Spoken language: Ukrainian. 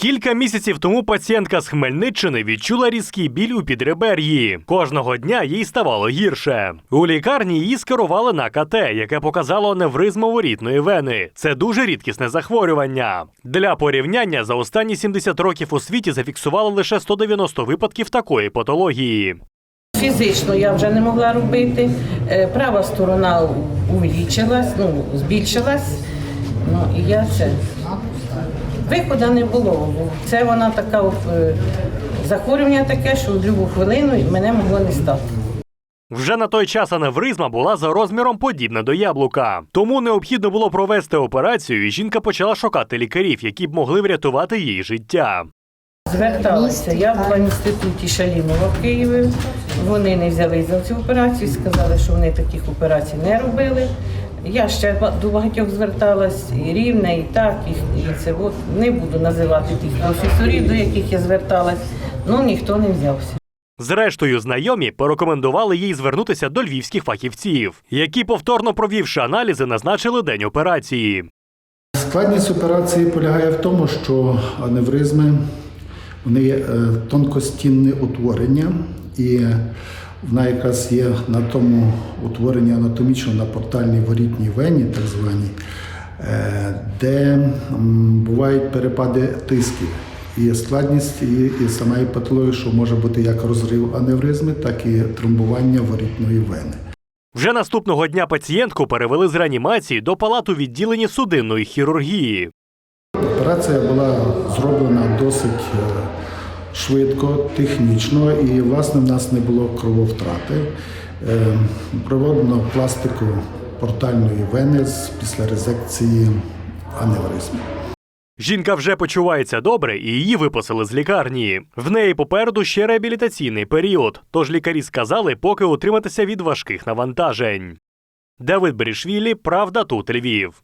Кілька місяців тому пацієнтка з Хмельниччини відчула різкий біль у підребер'ї. Кожного дня їй ставало гірше. У лікарні її скерували на КТ, яке показало аневризму ворітної вени. Це дуже рідкісне захворювання. Для порівняння за останні 70 років у світі зафіксували лише 190 випадків такої патології. Фізично я вже не могла робити. Е, Права сторона увеличилась, ну, збільшилась. Ну і я це. Виходу не було. Це вона така е, захворювання таке, що в будь-яку хвилину мене могло не стати. Вже на той час аневризма була за розміром подібна до яблука. Тому необхідно було провести операцію, і жінка почала шукати лікарів, які б могли врятувати їй життя. Зверталася. Я була в інституті Шалімова в Києві. Вони не взяли за цю операцію, сказали, що вони таких операцій не робили. Я ще до багатьох зверталась і рівне, і так, і, і це от не буду називати тих професорів, до яких я зверталась, ну ніхто не взявся. Зрештою, знайомі порекомендували їй звернутися до львівських фахівців, які, повторно провівши аналізи, назначили день операції. Складність операції полягає в тому, що аневризми вони є е, тонкостінне утворення, і вона якраз є на тому утворенні анатомічно на портальній ворітній вені, так званій, е, де бувають перепади тисків. І складність і, і самої патології, що може бути як розрив аневризми, так і тромбування ворітної вени. Вже наступного дня пацієнтку перевели з реанімації до палату відділення судинної хірургії. Операція була зроблена досить е, швидко, технічно, і власне в нас не було крововтрати. Е, Проводено пластику портальної вени після резекції аневризму. Жінка вже почувається добре і її виписали з лікарні. В неї попереду ще реабілітаційний період, тож лікарі сказали поки утриматися від важких навантажень. Давид Берішвілі, Правда тут Львів.